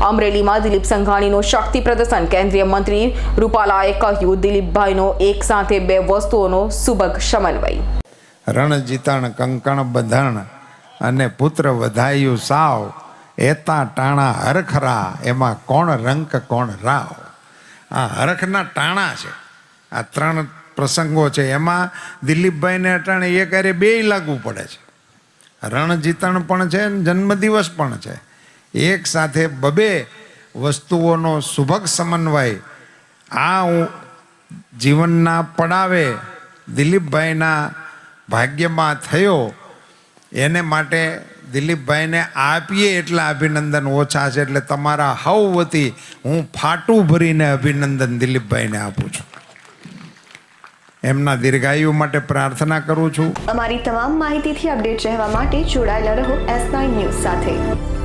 અમરેલીમાં દિલીપ સંઘાણીનું શક્તિ પ્રદર્શન. કેન્દ્રીય મંત્રી રૂપાલાએ કહ્યું, દિલીપભાઈનો એક સાથે બે વસ્તુઓનો સુબક સમન્વય. રણ જીતાણ, કંકણ બંધણ અને પુત્ર વધાયું સાવ. એતા ટાણા હરખરા, એમાં કોણ રંક, કોણ રાવ. આ હરખના ટાણા છે. આ ત્રણ પ્રસંગો છે. એમાં દિલીપભાઈને અટાણે એક અરે બેય લાગુ પડે છે. રણ જીતણ પણ છે જન્મદિવસ પણ છે. એક સાથે બબે વસ્તુઓનો સુભગ સમન્વય. આ જીવનના પડાવે દિલીપભાઈના ભાગ્યમાં થયો. એને માટે દિલીપભાઈને આપીએ એટલા અભિનંદન ઓછા છે એટલે તમારા હવ વતી હું ફાટું ભરીને અભિનંદન દિલીપભાઈને આપું છું. એમના દીર્ઘાયુ માટે પ્રાર્થના કરું છું. અમારી તમામ માહિતીથી અપડેટ રહેવા માટે જોડાયેલા રહો એસ ન્યૂઝ સાથે.